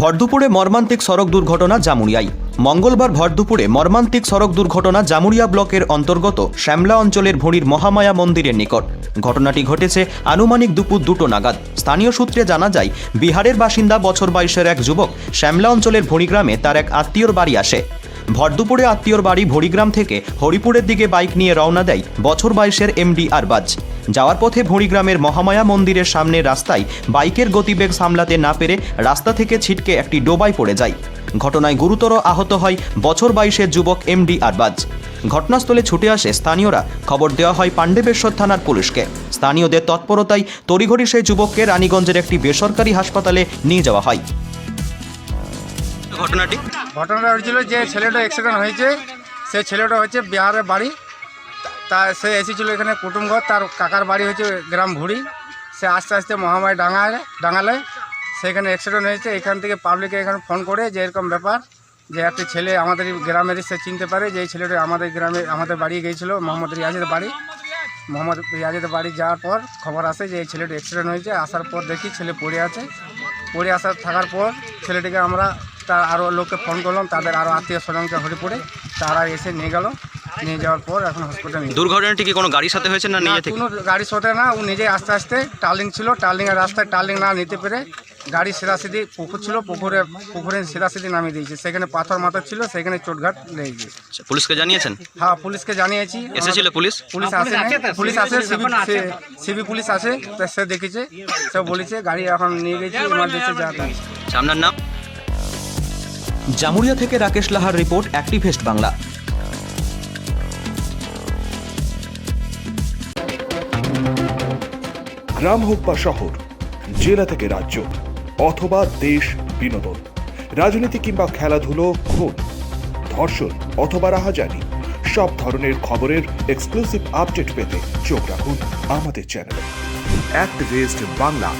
ভরদুপুরে মর্মান্তিক সড়ক দুর্ঘটনা জামুরিয়ায়। মঙ্গলবার ভরদুপুরে মর্মান্তিক সড়ক দুর্ঘটনা জামুরিয়া ব্লকের অন্তর্গত শ্যামলা অঞ্চলের ভুঁড়ির মহামায়া মন্দিরের নিকট। ঘটনাটি ঘটেছে আনুমানিক দুপুর দুটো নাগাদ। স্থানীয় সূত্রে জানা যায়, বিহারের বাসিন্দা বছর বাইশের এক যুবক শ্যামলা অঞ্চলের ভুঁড়িগ্রামে তার এক আত্মীয়র বাড়ি আসে। ভরদুপুরে আত্মীয়র বাড়ি ভড়িগ্রাম থেকে হরিপুরের দিকে বাইক নিয়ে রওনা দেয় বছর বাইশের এমডি আরবাজ। যাওয়ার পথে ভুঁড়িগ্রামের মহামায়া মন্দিরের সামনে রাস্তায় বাইকের গতিবেগ সামলাতে না পেরে রাস্তা থেকে ছিটকে একটি ডোবায় পড়ে যায়। ঘটনায় গুরুতর আহত হয় বছর বাইশের যুবক এমডি আরবাজ। ঘটনাস্থলে ছুটে আসে স্থানীয়রা। খবর দেওয়া হয় পাণ্ডবেশ্বর থানার পুলিশকে। স্থানীয়দের তৎপরতায় তড়িঘড়ি সেই যুবককে রানীগঞ্জের একটি বেসরকারি হাসপাতালে নিয়ে যাওয়া হয়। ঘটনাটি? ঘটনাটা হয়েছিল যে ছেলেটা অ্যাক্সিডেন্ট হয়েছে। সে ছেলেটা হচ্ছে বিহারের বাড়ি। তা সে এসেছিল এখানে কুটুমঘর, তার কাকার বাড়ি হচ্ছে গ্রাম ভুড়ি। সে আস্তে আস্তে মহামায় ডাঙায় ডাঙালে। সেখানে অ্যাক্সিডেন্ট হয়েছে, এখান থেকে পাবলিকে এখানে ফোন করে যে এরকম ব্যাপার, যে একটা ছেলে আমাদের এই গ্রামেরই সে চিনতে পারে, যে এই ছেলেটা আমাদের গ্রামে, আমাদের বাড়ি গিয়েছিল, মোহাম্মদ রিয়াজের বাড়ি। মোহাম্মদ রিয়াজের বাড়ি যাওয়ার পর খবর আসে যে এই ছেলেটা অ্যাক্সিডেন্ট হয়েছে, আসার পর দেখি ছেলে পড়ে আছে। পড়ে আসার থাকার পর ছেলেটিকে আমরা তার আরও লোককে ফোন করলাম, তাদের আরও আত্মীয় স্বজনকে হরিপুরে তারা এসে নিয়ে গেল। নিয়ে যাওয়ার পর এখন হসপিটালে নিয়ে দুর্ঘটনাটি কি কোনো গাড়ির সাথে হয়েছে না না কোনো গাড়ি ছোটে না ও নিজে আস্তে আস্তে টার্লিং ছিল টার্লিং এর রাস্তায় টার্লিং না নিতে পেরে গাড়ি সিধাসিধি পুকুর ছিল পুকুরে পুকুরে সিধাসিধি নামিয়ে দিয়েছে। সেখানে পাথর মাথা ছিল সেখানে চোটঘাট লেগে গিয়েছে। আচ্ছা, পুলিশকে জানিয়েছেন? হ্যাঁ পুলিশকে জানিয়েছি। এসেছিল পুলিশ? পুলিশ আসে পুলিশ আসে সিবি সিবি পুলিশ আসে সে দেখেছে সে বলেছে গাড়ি এখন নিয়ে গেছে ইমার্জেন্সি যা আপনার নাম? জামুরিয়া থেকে রাকেশ লাহার রিপোর্ট অ্যাক্টিভেস্ট বাংলা। গ্রাম হোক বা শহর, জেলা থেকে রাজ্য অথবা দেশ বিনোদন, রাজনীতি কিংবা খেলাধুলো, খুন, ধর্ষণ অথবা রাহাজানি, সব ধরনের খবরের এক্সক্লুসিভ আপডেট পেতে চোখ রাখুন আমাদের চ্যানেলে অ্যাক্টিভিস্ট বাংলা